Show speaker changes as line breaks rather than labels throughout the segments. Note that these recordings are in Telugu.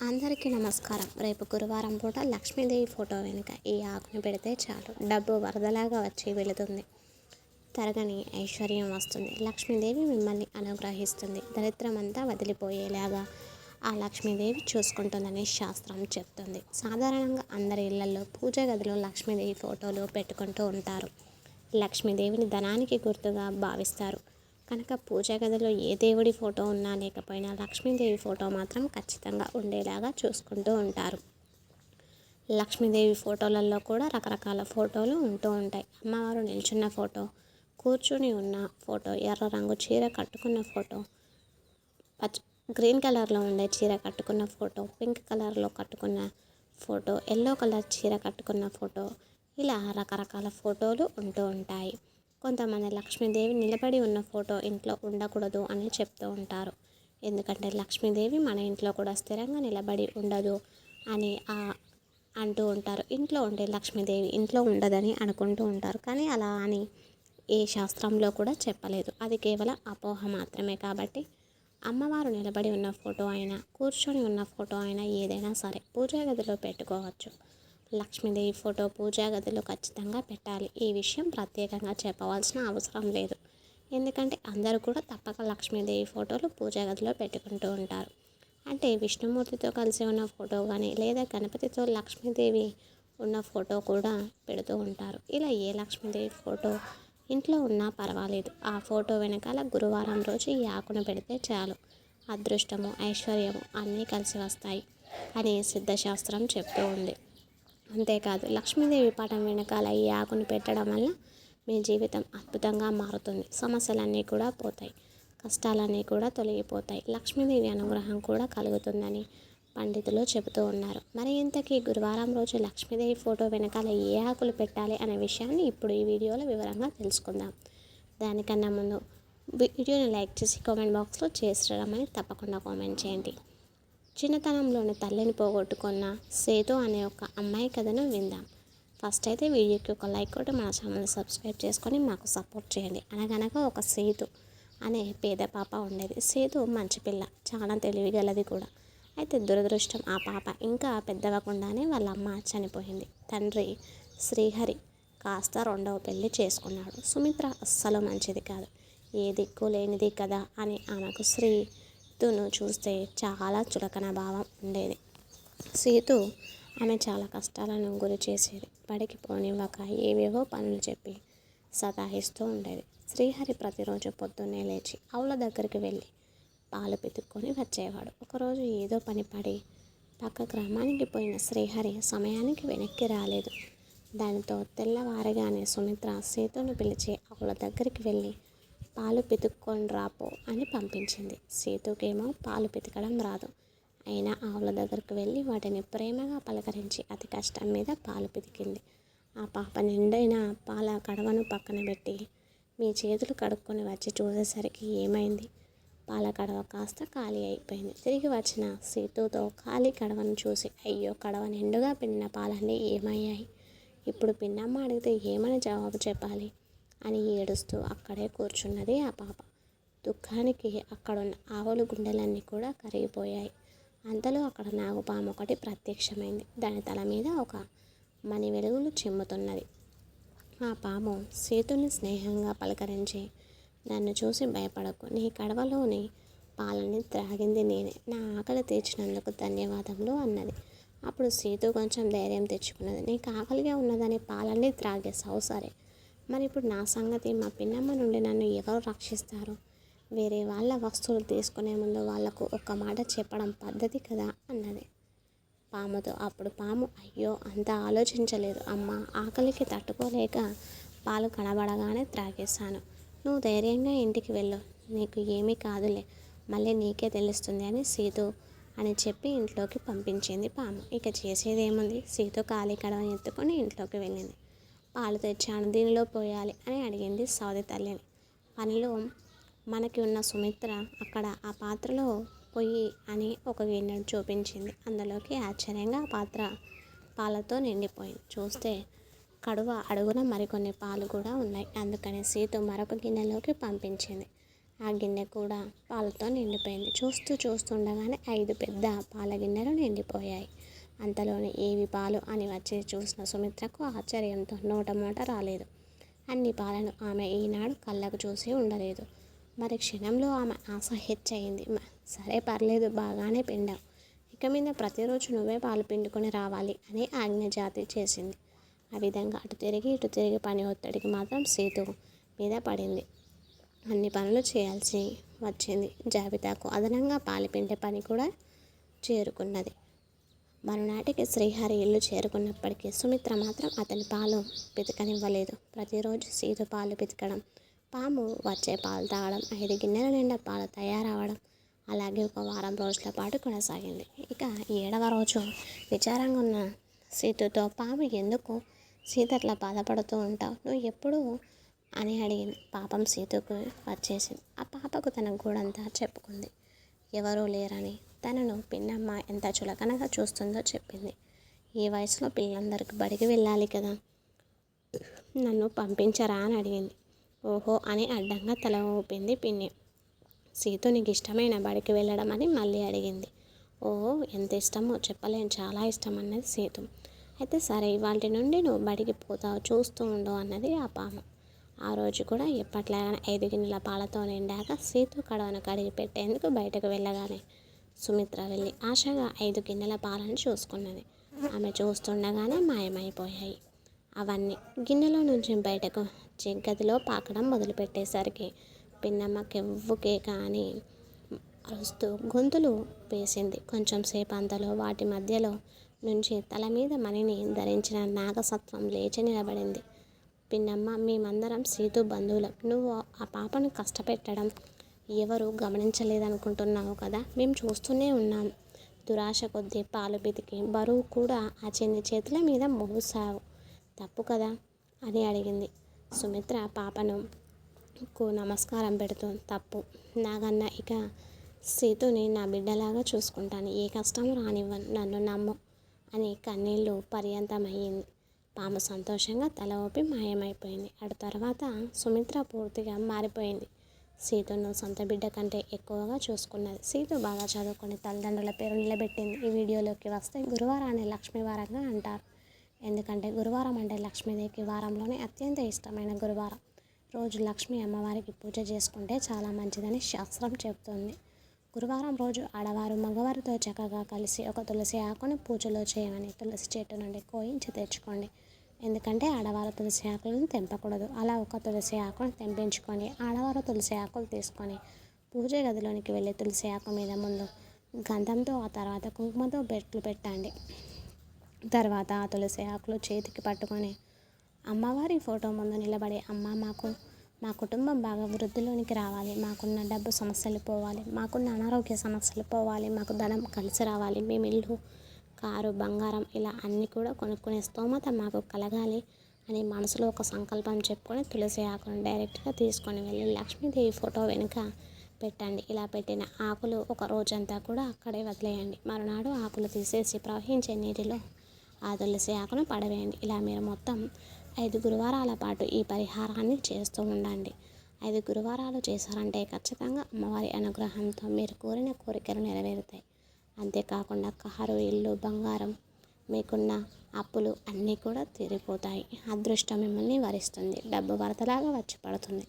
అందరికీ నమస్కారం. రేపు గురువారం పూట లక్ష్మీదేవి ఫోటో వెనుక ఈ ఆకును పెడితే చాలు. డబ్బు వరదలాగా వచ్చి వెళుతుంది. తరగని ఐశ్వర్యం వస్తుంది. లక్ష్మీదేవి మిమ్మల్ని అనుగ్రహిస్తుంది. దరిద్రమంతా వదిలిపోయేలాగా ఆ లక్ష్మీదేవి చూసుకుంటుందని శాస్త్రం చెప్తుంది. సాధారణంగా అందరి ఇళ్ళలో పూజ గదిలో లక్ష్మీదేవి ఫోటోలు పెట్టుకుంటూ ఉంటారు. లక్ష్మీదేవిని ధనానికి గుర్తుగా భావిస్తారు. కనుక పూజా గదిలో ఏ దేవుడి ఫోటో ఉన్నా లేకపోయినా లక్ష్మీదేవి ఫోటో మాత్రం ఖచ్చితంగా ఉండేలాగా చూసుకుంటూ ఉంటారు. లక్ష్మీదేవి ఫోటోలలో కూడా రకరకాల ఫోటోలు ఉంటూ ఉంటాయి. అమ్మవారు నిల్చున్న ఫోటో కూర్చుని ఉన్న ఫోటో ఎర్ర రంగు చీర కట్టుకున్న ఫోటో పచ్చ గ్రీన్ కలర్లో ఉండే చీర కట్టుకున్న ఫోటో పింక్ కలర్లో కట్టుకున్న ఫోటో ఎల్లో కలర్ చీర కట్టుకున్న ఫోటో ఇలా రకరకాల ఫోటోలు ఉంటూ ఉంటాయి. కొంతమంది లక్ష్మీదేవి నిలబడి ఉన్న ఫోటో ఇంట్లో ఉండకూడదు అని చెప్తూ ఉంటారు. ఎందుకంటే లక్ష్మీదేవి మన ఇంట్లో కూడా స్థిరంగా నిలబడి ఉండదు అని అంటూ ఉంటారు. ఇంట్లో ఉండే లక్ష్మీదేవి ఇంట్లో ఉండదని అనుకుంటూ ఉంటారు. కానీ అలా అని ఏ శాస్త్రంలో కూడా చెప్పలేదు. అది కేవలం అపోహ మాత్రమే కాబట్టి అమ్మవారు నిలబడి ఉన్న ఫోటో అయినా కూర్చొని ఉన్న ఫోటో అయినా ఏదైనా సరే పూజా గదిలో పెట్టుకోవచ్చు. లక్ష్మీదేవి ఫోటో పూజా గదిలో ఖచ్చితంగా పెట్టాలి. ఈ విషయం ప్రత్యేకంగా చెప్పవలసిన అవసరం లేదు. ఎందుకంటే అందరూ కూడా తప్పక లక్ష్మీదేవి ఫోటోలు పూజా గదిలో పెట్టుకుంటూ ఉంటారు. అంటే విష్ణుమూర్తితో కలిసి ఉన్న ఫోటో కానీ లేదా గణపతితో లక్ష్మీదేవి ఉన్న ఫోటో కూడా పెడుతూ ఉంటారు. ఇలా ఏ లక్ష్మీదేవి ఫోటో ఇంట్లో ఉన్నా పర్వాలేదు. ఆ ఫోటో వెనకాల గురువారం రోజు ఈ ఆకును పెడితే చాలు. అదృష్టము ఐశ్వర్యము అన్నీ కలిసి వస్తాయి అని సిద్ధశాస్త్రం చెప్తూ ఉంది. అంతేకాదు లక్ష్మీదేవి పటం వెనకాల ఈ ఆకును పెట్టడం వల్ల మీ జీవితం అద్భుతంగా మారుతుంది. సమస్యలన్నీ కూడా పోతాయి. కష్టాలన్నీ కూడా తొలగిపోతాయి. లక్ష్మీదేవి అనుగ్రహం కూడా కలుగుతుందని పండితులు చెబుతూ ఉన్నారు. మరి ఇంతకీ గురువారం రోజు లక్ష్మీదేవి ఫోటో వెనకాల ఏ ఆకులు పెట్టాలి అనే విషయాన్ని ఇప్పుడు ఈ వీడియోలో వివరంగా తెలుసుకుందాం. దానికన్నా ముందు వీడియోని లైక్ చేసి కామెంట్ బాక్స్లో చేసి తప్పకుండా కామెంట్ చేయండి. చిన్నతనంలోని తల్లిని పోగొట్టుకున్న సేతు అనే ఒక అమ్మాయి కథను విందాం. ఫస్ట్ అయితే వీడియోకి ఒక లైక్ కొట్టి మన ఛానల్ని సబ్స్క్రైబ్ చేసుకొని మాకు సపోర్ట్ చేయండి. అనగనగా ఒక సేతు అనే పేద పాప ఉండేది. సేతు మంచి పిల్ల చాలా తెలివిగలది కూడా. అయితే దురదృష్టం ఆ పాప ఇంకా పెద్దవకుండానే వాళ్ళ అమ్మ చనిపోయింది. తండ్రి శ్రీహరి కాస్త రెండవ పెళ్ళి చేసుకున్నాడు. సుమిత్ర అస్సలు మంచిది కాదు. ఏ దిక్కు లేనిది కదా అని ఆమెకు శ్రీ సీతును చూస్తే చాలా చులకన భావం ఉండేది. సీతు ఆమె చాలా కష్టాలను గురి చేసేది. బడికి పోనివ్వక ఏవేవో పనులు చెప్పి సతాయిస్తూ ఉండేది. శ్రీహరి ప్రతిరోజు పొద్దున్నే లేచి ఆవుల దగ్గరికి వెళ్ళి పాలు పితుక్కొని వచ్చేవాడు. ఒకరోజు ఏదో పని పడి పక్క గ్రామానికి పోయిన శ్రీహరి సమయానికి వెనక్కి రాలేదు. దానితో తెల్లవారగానే సుమిత్ర సీతను పిలిచి ఆవుల దగ్గరికి వెళ్ళి పాలు పితుక్కొని రాపో అని పంపించింది. సీతుకేమో పాలు పితకడం రాదు. అయినా ఆవుల దగ్గరకు వెళ్ళి వాటిని ప్రేమగా పలకరించి అతి కష్టం మీద పాలు పితికింది. ఆ పాప నిండైన పాల కడవను పక్కన పెట్టి మీ చేతులు కడుక్కొని వచ్చి చూసేసరికి ఏమైంది? పాల కడవ కాస్త ఖాళీ అయిపోయింది. తిరిగి వచ్చిన సీతుతో ఖాళీ కడవను చూసి అయ్యో కడవ నిండుగా పిండిన పాలన్నీ ఏమయ్యాయి? ఇప్పుడు పిన్నమ్మ అడిగితే ఏమని జవాబు చెప్పాలి? అని ఏడుస్తూ అక్కడే కూర్చున్నది ఆ పాప. దుఃఖానికి అక్కడున్న ఆవుల గుండెలన్నీ కూడా కరిగిపోయాయి. అంతలో అక్కడ నాగుపాము ఒకటి ప్రత్యక్షమైంది. దాని తల మీద ఒక మణి వెలుగులు చిమ్ముతున్నది. ఆ పాము సేతుని స్నేహంగా పలకరించి నన్ను చూసి భయపడకు. నీ కడవలోని పాలని త్రాగింది నేనే. నా ఆకలి తీర్చినందుకు ధన్యవాదములు అన్నది. అప్పుడు సేతు కొంచెం ధైర్యం తెచ్చుకున్నది. నీకు ఆకలిగా ఉన్నదని పాలన్నీ త్రాగేసావు సరే. మరి ఇప్పుడు నా సంగతి మా పిన్నమ్మ నుండి నన్ను ఎవరు రక్షిస్తారు? వేరే వాళ్ళ వస్తువులు తీసుకునే ముందు వాళ్ళకు ఒక మాట చెప్పడం పద్ధతి కదా అన్నది. పాముతో అప్పుడు పాము అయ్యో అంత ఆలోచించలేదు. అమ్మ ఆకలికి తట్టుకోలేక పాలు కనబడగానే త్రాగేశాను. నువ్వు ధైర్యంగా ఇంటికి వెళ్ళు. నీకు ఏమీ కాదులే. మళ్ళీ నీకే తెలుస్తుంది అని సీతు అని చెప్పి ఇంట్లోకి పంపించింది పాము. ఇక చేసేది ఏముంది సీతు ఖాళీ కడవని ఎత్తుకొని ఇంట్లోకి వెళ్ళింది. పాలు తెచ్చాను దీనిలో పోయాలి అని అడిగింది సౌది తల్లిని. పనిలో మనకి ఉన్న సుమిత్ర అక్కడ ఆ పాత్రలో పొయ్యి అని ఒక గిన్నెను చూపించింది. అందులోకి ఆశ్చర్యంగా ఆ పాత్ర పాలతో నిండిపోయింది. చూస్తే కడువ అడుగున మరికొన్ని పాలు కూడా ఉన్నాయి. అందుకని సీతు మరొక గిన్నెలోకి పంపించింది. ఆ గిన్నె కూడా పాలతో నిండిపోయింది. చూస్తూ చూస్తుండగానే ఐదు పెద్ద పాల గిన్నెలు నిండిపోయాయి. అంతలోనే ఏవి పాలు అని వచ్చి చూసిన సుమిత్రకు ఆశ్చర్యంతో నోట మూట రాలేదు. అన్ని పాలను ఆమె ఈనాడు కళ్ళకు చూసి ఉండలేదు. మరి క్షణంలో ఆమె ఆశ హెచ్చయింది సరే పర్లేదు బాగానే పిండావు ఇక మీద ప్రతిరోజు నువ్వే పాలు పిండుకొని రావాలి అని ఆజ్ఞ జాతి చేసింది. ఆ విధంగా అటు తిరిగి ఇటు తిరిగి పని ఒత్తిడికి మాత్రం సీతు మీద పడింది. అన్ని పనులు చేయాల్సి వచ్చింది. జాబితాకు అదనంగా పాలు పిండే పని కూడా చేరుకున్నది. మరునాటికి శ్రీహరి ఇల్లు చేరుకున్నప్పటికీ సుమిత్ర మాత్రం అతని పాలు పితకనివ్వలేదు. ప్రతిరోజు సీత పాలు పితకడం పాము వచ్చే పాలు తాగడం ఐదు గిన్నెల నిండా పాలు తయారవడం అలాగే ఒక వారం రోజుల పాటు కొనసాగింది. ఇక ఏడవ రోజు విచారంగా ఉన్న సీతుతో పాము ఎందుకు సీత అట్లా బాధపడుతూ ఉంటావు? నువ్వు ఎప్పుడు అని అడిగింది. పాపం సీతకు వచ్చేసింది. ఆ పాపకు తన గూడంతా చెప్పుకుంది. ఎవరూ లేరని తనను పిన్నమ్మ ఎంత చులకనగా చూస్తుందో చెప్పింది. ఈ వయసులో పిల్లలందరికీ బడికి వెళ్ళాలి కదా. నన్ను పంపించరా అని అడిగింది. ఓహో అని అడ్డంగా తల ఊపింది పిన్ని. సీతు నీకు ఇష్టమైన బడికి వెళ్ళడం అని మళ్ళీ అడిగింది. ఓహో ఎంత ఇష్టమో చెప్పలేను. చాలా ఇష్టం అన్నది సీతు. అయితే సరే ఇవాటి నుండి నువ్వు బడికి పోతావు చూస్తూ ఉండు అన్నది ఆ పాము. ఆ రోజు కూడా ఎప్పట్లాగానే ఐదు గిన్నెల పాలతో నిండాక సీతు కడవను కడిగి పెట్టేందుకు బయటకు వెళ్ళగానే సుమిత్ర వెళ్ళి ఆశగా ఐదు గిన్నెల పాలను చూసుకున్నది. ఆమె చూస్తుండగానే మాయమైపోయాయి. అవన్నీ గిన్నెలో నుంచి బయటకు వచ్చి గదిలో పాకడం మొదలుపెట్టేసరికి పిన్నమ్మ కెవ్వుకే కానీ అరుస్తూ గొంతులు వేసింది కొంచెం సేపు అంతలో వాటి మధ్యలో నుంచి తల మీద మణిని ధరించిన నాగసత్వం లేచి నిలబడింది. పిన్నమ్మ మేమందరం సీతు బంధువులం. నువ్వు ఆ పాపను కష్టపెట్టడం ఎవరు గమనించలేదనుకుంటున్నావు కదా? మేము చూస్తూనే ఉన్నాం. దురాశ కొద్దీ పాలు పితికి బరువు కూడా ఆ చిన్న చేతుల మీద మోసావు. తప్పు కదా? అని అడిగింది. సుమిత్ర పాపను కు నమస్కారం పెడుతూ తప్పు. నాగన్న ఇక సీతుని నా బిడ్డలాగా చూసుకుంటాను. ఏ కష్టం రానివ్వను. నన్ను నమ్ము అని కన్నీళ్ళు పర్యంతమయ్యింది. పాము సంతోషంగా తల ఊపి మాయమైపోయింది. అటు తర్వాత సుమిత్ర పూర్తిగా మారిపోయింది. సీతను సొంత బిడ్డ కంటే ఎక్కువగా చూసుకున్నది. సీత బాగా చదువుకుని తల్లిదండ్రుల పేరు నిలబెట్టింది. ఈ వీడియోలోకి వస్తే గురువారాన్ని లక్ష్మీవారంగా అంటారు. ఎందుకంటే గురువారం అంటే లక్ష్మీదేవికి వారంలోనే అత్యంత ఇష్టమైన గురువారం. రోజు లక్ష్మీ అమ్మవారికి పూజ చేసుకుంటే చాలా మంచిదని శాస్త్రం చెబుతుంది. గురువారం రోజు ఆడవారు మగవారితో చక్కగా కలిసి ఒక తులసి ఆకుని పూజలో చేయమని తులసి చెట్టు నుండి కోయించి తెచ్చుకోండి. ఎందుకంటే ఆడవారు తులసి ఆకులను తెంపకూడదు. అలా ఒక తులసి ఆకును తెంపించుకొని ఆడవారు తులసి ఆకులు తీసుకొని పూజ గదిలోనికి వెళ్ళి తులసి ఆకు మీద ముందు గంధంతో ఆ తర్వాత కుంకుమతో బెట్లు పెట్టండి. తర్వాత ఆ తులసి ఆకులు చేతికి పట్టుకొని అమ్మవారి ఫోటో ముందు నిలబడి అమ్మ మాకు మా కుటుంబం బాగా వృద్ధిలోనికి రావాలి. మాకున్న డబ్బు సమస్యలు పోవాలి. మాకున్న అనారోగ్య సమస్యలు పోవాలి. మాకు ధనం కలిసి రావాలి. మేము ఇల్లు కారు బంగారం ఇలా అన్నీ కూడా కొనుక్కునే స్తోమత మాకు కలగాలి అని మనసులో ఒక సంకల్పం చెప్పుకొని తులసి ఆకును డైరెక్ట్గా తీసుకొని వెళ్ళి లక్ష్మీదేవి ఫోటో వెనుక పెట్టండి. ఇలా పెట్టిన ఆకులు ఒక రోజంతా కూడా అక్కడే వదిలేయండి. మరునాడు ఆకులు తీసేసి ప్రవహించే నీటిలో ఆ తులసి ఆకును పడవేయండి. ఇలా మీరు మొత్తం ఐదు గురువారాల పాటు ఈ పరిహారాన్ని చేస్తూ ఉండండి. ఐదు గురువారాలు చేశారంటే ఖచ్చితంగా అమ్మవారి అనుగ్రహంతో మీరు కోరిన కోరికలు నెరవేరుతాయి. అంతేకాకుండా కారు ఇల్లు బంగారం మీకున్న అప్పులు అన్నీ కూడా తీరిపోతాయి. అదృష్టం మిమ్మల్ని వరిస్తుంది. డబ్బు వరదలాగా వచ్చి పడుతుంది.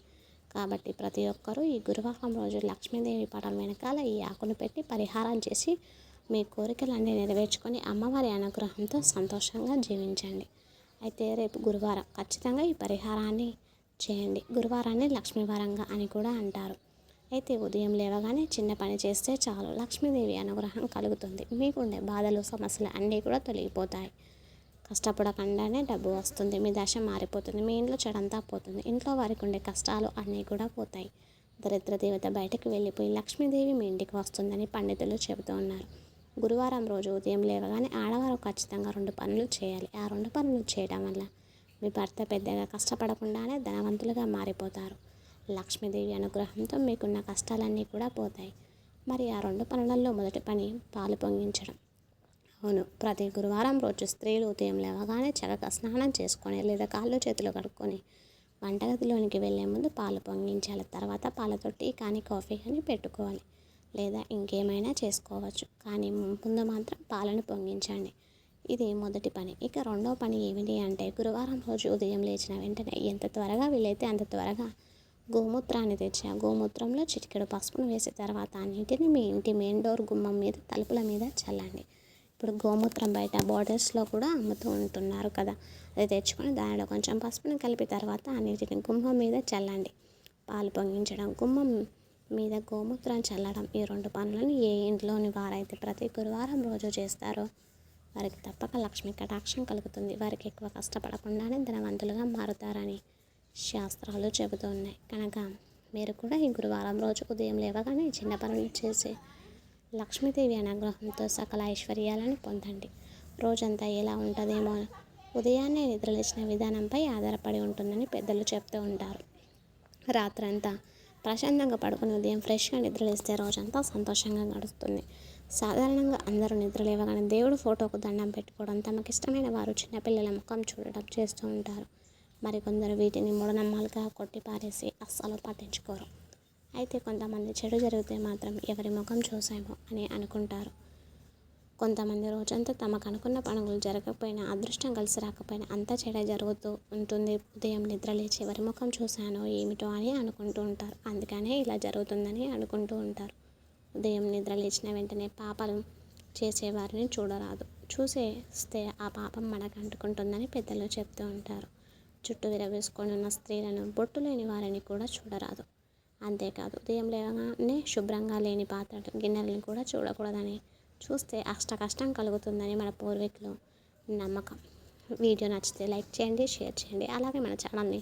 కాబట్టి ప్రతి ఒక్కరూ ఈ గురువారం రోజు లక్ష్మీదేవి పటం వెనకాల ఈ ఆకును పెట్టి పరిహారం చేసి మీ కోరికలన్నీ నెరవేర్చుకొని అమ్మవారి అనుగ్రహంతో సంతోషంగా జీవించండి. అయితే రేపు గురువారం ఖచ్చితంగా ఈ పరిహారాన్ని చేయండి. గురువారాన్ని లక్ష్మీవారంగా అని కూడా అంటారు. అయితే ఉదయం లేవగానే చిన్న పని చేస్తే చాలు. లక్ష్మీదేవి అనుగ్రహం కలుగుతుంది. మీకుండే బాధలు సమస్యలు అన్నీ కూడా తొలగిపోతాయి. కష్టపడకుండానే డబ్బు వస్తుంది. మీ దశ మారిపోతుంది. మీ ఇంట్లో చెడంతా పోతుంది. ఇంట్లో వారికి ఉండే కష్టాలు అన్నీ కూడా పోతాయి. దరిద్ర దేవత బయటకు వెళ్ళిపోయి లక్ష్మీదేవి మీ ఇంటికి వస్తుందని పండితులు చెబుతూ ఉన్నారు. గురువారం రోజు ఉదయం లేవగానే ఆడవారు ఖచ్చితంగా రెండు పనులు చేయాలి. ఆ రెండు పనులు చేయడం వల్ల మీ భర్త పెద్దగా కష్టపడకుండానే ధనవంతులుగా మారిపోతారు. లక్ష్మీదేవి అనుగ్రహంతో మీకున్న కష్టాలన్నీ కూడా పోతాయి. మరి ఆ రెండు పనులలో మొదటి పని పాలు పొంగించడం. అవును ప్రతి గురువారం రోజు స్త్రీలు ఉదయం లేవగానే చక్కగా స్నానం చేసుకొని లేదా కాళ్ళు చేతులు కడుక్కొని వంటగదిలోనికి వెళ్ళే ముందు పాలు పొంగించాలి. తర్వాత పాలతో టీ కానీ కాఫీ కానీ పెట్టుకోవాలి లేదా ఇంకేమైనా చేసుకోవచ్చు. కానీ ముందు మాత్రం పాలను పొంగించండి. ఇది మొదటి పని. ఇక రెండో పని ఏమిటి అంటే గురువారం రోజు ఉదయం లేచిన వెంటనే ఎంత త్వరగా వీలైతే అంత త్వరగా గోమూత్రాన్ని తెచ్చి ఆ గోమూత్రంలో చిటికెడు పసుపును వేసిన తర్వాత ఆ నీటిని మీ ఇంటి మెయిన్ డోర్ గుమ్మం మీద తలుపుల మీద చల్లండి. ఇప్పుడు గోమూత్రం బయట బార్డర్స్లో కూడా అమ్ముతూ ఉంటున్నారు కదా. అది తెచ్చుకొని దానిలో కొంచెం పసుపును కలిపి తర్వాత ఆ నీటిని గుమ్మం మీద చల్లండి. పాలు పొంగించడం గుమ్మం మీద గోమూత్రం చల్లడం ఈ రెండు పనులను ఏ ఇంట్లోని వారైతే ప్రతి గురువారం రోజు చేస్తారో వారికి తప్పక లక్ష్మీ కటాక్షం కలుగుతుంది. వారికి ఎక్కువ కష్టపడకుండానే ధనవంతులుగా మారుతారని శాస్త్రాలు చెబుతూ ఉన్నాయి. కనుక మీరు కూడా ఈ గురువారం రోజు ఉదయం లేవగానే చిన్న పనులు చేసి లక్ష్మీదేవి అనుగ్రహంతో సకల ఐశ్వర్యాలను పొందండి. రోజంతా ఎలా ఉంటుందేమో ఉదయాన్నే నిద్రలేచిన విధానంపై ఆధారపడి ఉంటుందని పెద్దలు చెప్తూ ఉంటారు. రాత్రంతా ప్రశాంతంగా పడుకుని ఉదయం ఫ్రెష్గా నిద్రలేస్తే రోజంతా సంతోషంగా గడుస్తుంది. సాధారణంగా అందరూ నిద్రలేవగానే దేవుడు ఫోటోకు దండం పెట్టుకోవడం తమకు ఇష్టమైన వారు చిన్నపిల్లల ముఖం చూడడం చేస్తూ ఉంటారు. మరికొందరు వీటిని మూఢనమ్మలుగా కొట్టి పారేసి అస్సలు పట్టించుకోరు. అయితే కొంతమంది చెడు జరిగితే మాత్రం ఎవరి ముఖం చూసామో అని అనుకుంటారు. కొంతమంది రోజంతా తమకు అనుకున్న పనులు జరగకపోయినా అదృష్టం కలిసి రాకపోయినా అంతా చెడ జరుగుతూ ఉంటుంది. ఉదయం నిద్ర లేచి ఎవరి ముఖం చూశానో ఏమిటో అని అనుకుంటూ ఉంటారు. అందుకనే ఇలా జరుగుతుందని అనుకుంటూ ఉంటారు. ఉదయం నిద్ర లేచిన వెంటనే పాపలు చేసేవారిని చూడరాదు. చూసేస్తే ఆ పాపం మనకు అంటుకుంటుందని పెద్దలు చెప్తూ ఉంటారు. చుట్టూ విరవేసుకొని ఉన్న స్త్రీలను బొట్టు లేని వారిని కూడా చూడరాదు. అంతేకాదు ఉదయం లేవగానే శుభ్రంగా లేని పాత్రలు గిన్నెలను కూడా చూడకూడదని చూస్తే అష్ట కష్టం కలుగుతుందని మన పూర్వీకులు నమ్మకం. వీడియో నచ్చితే లైక్ చేయండి షేర్ చేయండి. అలాగే మన ఛానల్ని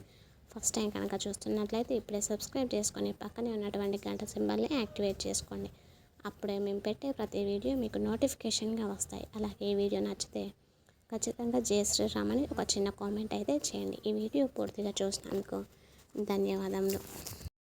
ఫస్ట్ టైం కనుక చూస్తున్నట్లయితే ఇప్పుడే సబ్స్క్రైబ్ చేసుకొని పక్కనే ఉన్నటువంటి గంట సింబల్ని యాక్టివేట్ చేసుకోండి. అప్పుడే మేము పెట్టే ప్రతి వీడియో మీకు నోటిఫికేషన్గా వస్తాయి. అలాగే ఈ వీడియో నచ్చితే ఖచ్చితంగా జయ శ్రీరామ్ అని ఒక చిన్న కామెంట్ అయితే చేయండి. ఈ వీడియో పూర్తిగా చూసినందుకు ధన్యవాదములు.